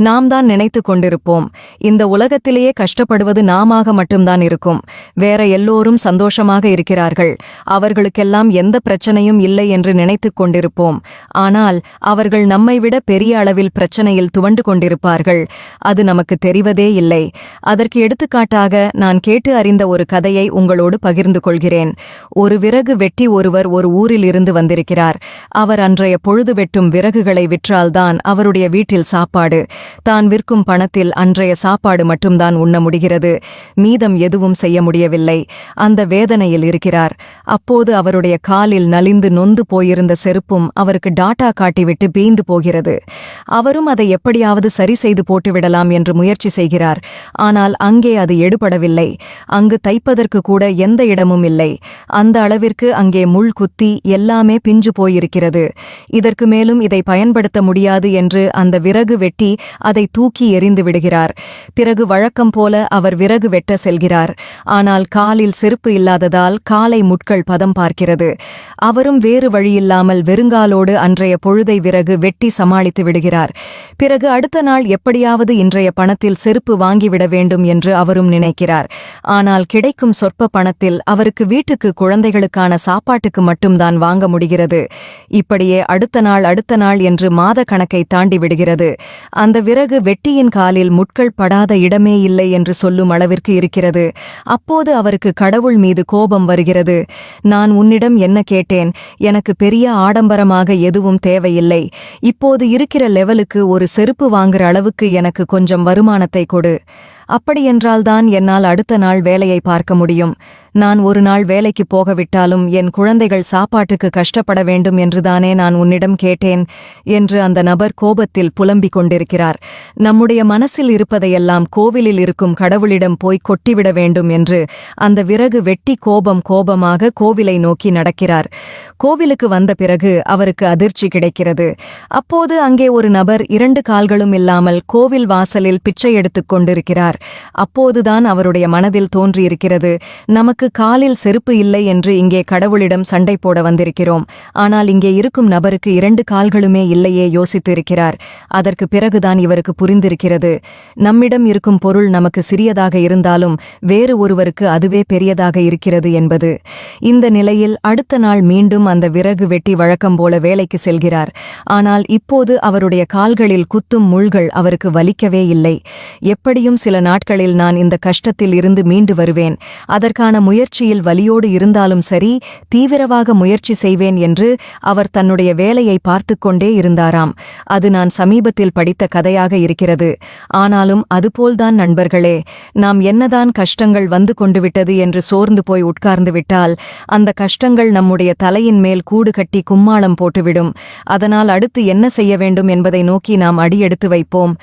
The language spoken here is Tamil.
நாம் தான் நினைத்து கொண்டிருப்போம். இந்த உலகத்திலேயே கஷ்டப்படுவது நாமாக மட்டும்தான் இருக்கும். வேற எல்லோரும் சந்தோஷமாக இருக்கிறார்கள். அவர்களுக்கெல்லாம் எந்த பிரச்சனையும் இல்லை என்று நினைத்துக் கொண்டிருப்போம். ஆனால் அவர்கள் நம்மை விட பெரிய அளவில் பிரச்சனையில் துவண்டு கொண்டிருப்பார்கள். அது நமக்கு தெரிவதே இல்லை. அதற்கு எடுத்துக்காட்டாக நான் கேட்டு அறிந்த ஒரு கதையை உங்களோடு பகிர்ந்து கொள்கிறேன். ஒரு விறகு வெட்டி ஒருவர் ஒரு ஊரில் இருந்து வந்திருக்கிறார். அவர் அன்றைய பொழுது வெட்டும் விறகுகளை விற்றால்தான் அவருடைய வீட்டில் சாப்பாடு. தான் விற்கும் பணத்தில் அன்றைய சாப்பாடு மட்டும்தான் உண்ண முடிகிறது. மீதம் எதுவும் செய்ய முடியவில்லை. அந்த வேதனையில் இருக்கிறார். அப்போது அவருடைய காலில் நலிந்து நொந்து போயிருந்த செருப்பும் அவருக்கு டாட்டா காட்டிவிட்டு பீந்து போகிறது. அவரும் அதை எப்படியாவது சரி செய்து போட்டுவிடலாம் என்று முயற்சி செய்கிறார். ஆனால் அங்கே அது எடுபடவில்லை. அங்கு தைப்பதற்கு கூட எந்த இடமும் இல்லை. அந்த அளவிற்கு அங்கே முள் குத்தி எல்லாமே பிஞ்சு போயிருக்கிறது. இதற்கு மேலும் இதை பயன்படுத்த முடியாது என்று அந்த விறகு வெட்டி அதை தூக்கி எறிந்து விடுகிறார். பிறகு வழக்கம் போல அவர் விறகு வெட்ட செல்கிறார். ஆனால் காலில் செருப்பு இல்லாததால் காலை முட்கள் பதம் பார்க்கிறது. அவரும் வேறு வழியில்லாமல் வெறுங்காலோடு அன்றைய பொழுதை விறகு வெட்டி சமாளித்து விடுகிறார். பிறகு அடுத்த நாள் எப்படியாவது இன்றைய பணத்தில் செருப்பு வாங்கிவிட வேண்டும் என்று அவரும் நினைக்கிறார். ஆனால் கிடைக்கும் சொற்ப பணத்தில் அவருக்கு வீட்டுக்கு குழந்தைகளுக்கான சாப்பாட்டுக்கு மட்டும்தான் வாங்க முடிகிறது. இப்படியே அடுத்த நாள் அடுத்த நாள் என்று மாத கணக்கை தாண்டி விடுகிறது. அந்த விறகு வெட்டியின் காலில் முட்கள் படாத இடமே இல்லை என்று சொல்லும் அளவிற்கு இருக்கிறது. அப்போது அவருக்கு கடவுள் மீது கோபம் வருகிறது. நான் உன்னிடம் என்ன கேட்டேன்? எனக்கு பெரிய ஆடம்பரமாக எதுவும் தேவையில்லை. இப்போது இருக்கிற லெவலுக்கு ஒரு செருப்பு வாங்குற அளவுக்கு எனக்கு கொஞ்சம் வருமானத்தை கொடு. அப்படியென்றால்தான் என்னால் அடுத்த நாள் வேலையை பார்க்க முடியும். நான் ஒரு நாள் வேலைக்கு போகவிட்டாலும் என் குழந்தைகள் சாப்பாட்டுக்கு கஷ்டப்பட வேண்டும் என்றுதானே நான் உன்னிடம் கேட்டேன் என்று அந்த நபர் கோபத்தில் புலம்பிக் கொண்டிருக்கிறார். நம்முடைய மனசில் இருப்பதையெல்லாம் கோவிலில் இருக்கும் கடவுளிடம் போய் கொட்டிவிட வேண்டும் என்று அந்த விறகு வெட்டி கோபம் கோபமாக கோவிலை நோக்கி நடக்கிறார். கோவிலுக்கு வந்த பிறகு அவருக்கு அதிர்ச்சி கிடைக்கிறது. அப்போது அங்கே ஒரு நபர் இரண்டு கால்களும் இல்லாமல் கோவில் வாசலில் பிச்சை எடுத்துக் கொண்டிருக்கிறார். அப்போதுதான் அவருடைய மனதில் தோன்றியிருக்கிறது நமக்கு காலில் செருப்பு இல்லை என்று இங்கே கடவுளிடம் சண்டை போட வந்திருக்கிறோம். ஆனால் இங்கே இருக்கும் நபருக்கு இரண்டு கால்களுமே இல்லையே யோசித்திருக்கிறார். அதற்கு பிறகுதான் இவருக்கு புரிந்திருக்கிறது. நம்மிடம் இருக்கும் பொருள் நமக்கு சிறியதாக இருந்தாலும் வேறு ஒருவருக்கு அதுவே பெரியதாக இருக்கிறது என்பது. இந்த நிலையில் அடுத்த நாள் மீண்டும் அந்த விறகு வெட்டி வழக்கம் போல வேலைக்கு செல்கிறார். ஆனால் இப்போது அவருடைய கால்களில் குத்தும் முள்கள் அவருக்கு வலிக்கவே இல்லை. எப்படியும் சில நாட்களில் நான் இந்த கஷ்டத்தில் இருந்து மீண்டு வருவேன். அதற்கான முயற்சியில் வலியோடு இருந்தாலும் சரி தீவிரவாக முயற்சி செய்வேன் என்று அவர் தன்னுடைய வேலையை பார்த்துக்கொண்டே இருந்தாராம். அது நான் சமீபத்தில் படித்த கதையாக இருக்கிறது. ஆனாலும் அதுபோல்தான் நண்பர்களே நாம் என்னதான் கஷ்டங்கள் வந்து கொண்டு விட்டது என்று சோர்ந்து போய் உட்கார்ந்து விட்டால் அந்த கஷ்டங்கள் நம்முடைய தலையின் மேல் கூடு கட்டி கும்மாளம் போட்டுவிடும். அதனால் அடுத்து என்ன செய்ய வேண்டும் என்பதை நோக்கி நாம் அடியெடுத்து வைப்போம்.